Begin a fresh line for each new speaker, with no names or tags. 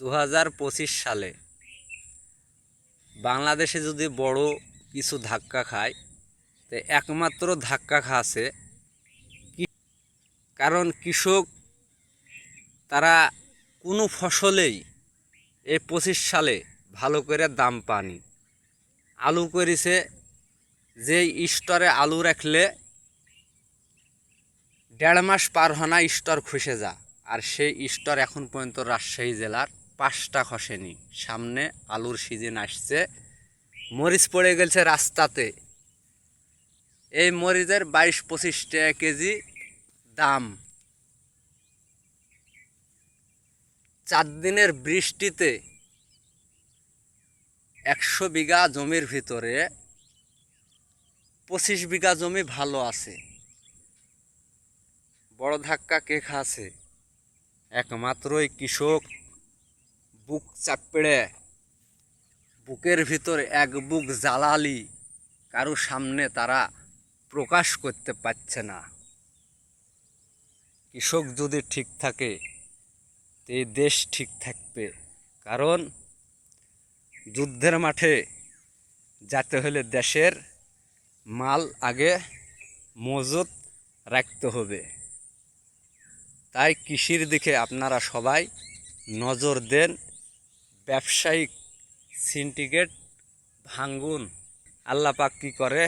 দু হাজার পঁচিশ সালে বাংলাদেশে যদি বড় কিছু ধাক্কা খায়, তো একমাত্র ধাক্কা খাচ্ছে কারণ কৃষক, তারা কোনো ফসলেই এই পঁচিশ সালে ভালো করে দাম পানি আলু করেছে, যে স্টোরে আলু রাখলে দেড় মাস পার হনা স্টোর খসে যা আর সেই স্টোর এখন পর্যন্ত রাজশাহী জেলার পাঁচটা খসেনি। সামনে আলুর সিজন আসছে। মরিচ পড়ে গেছে রাস্তাতে। এই মরিচের বাইশ পঁচিশ টাকা কেজি দাম। চার দিনের বৃষ্টিতে একশো বিঘা জমির ভিতরে পঁচিশ বিঘা জমি ভালো আছে। বড় ধাক্কা কে খাচ্ছে? একমাত্রই কৃষক। বুক চাপড়ে। বুকের ভিতর এক বুক জ্বালালি, কারও সামনে তারা প্রকাশ করতে পারছে না। কৃষক যদি ঠিক থাকে, তো এই দেশ ঠিক থাকবে। কারণ যুদ্ধের মাঠে যাতে হলে দেশের মাল আগে মজুত রাখতে হবে। তাই কৃষির দিকে আপনারা সবাই নজর দেন। ব্যবসায়িক সিন্ডিকেট ভাঙ্গুন। আল্লাপাক কী করে?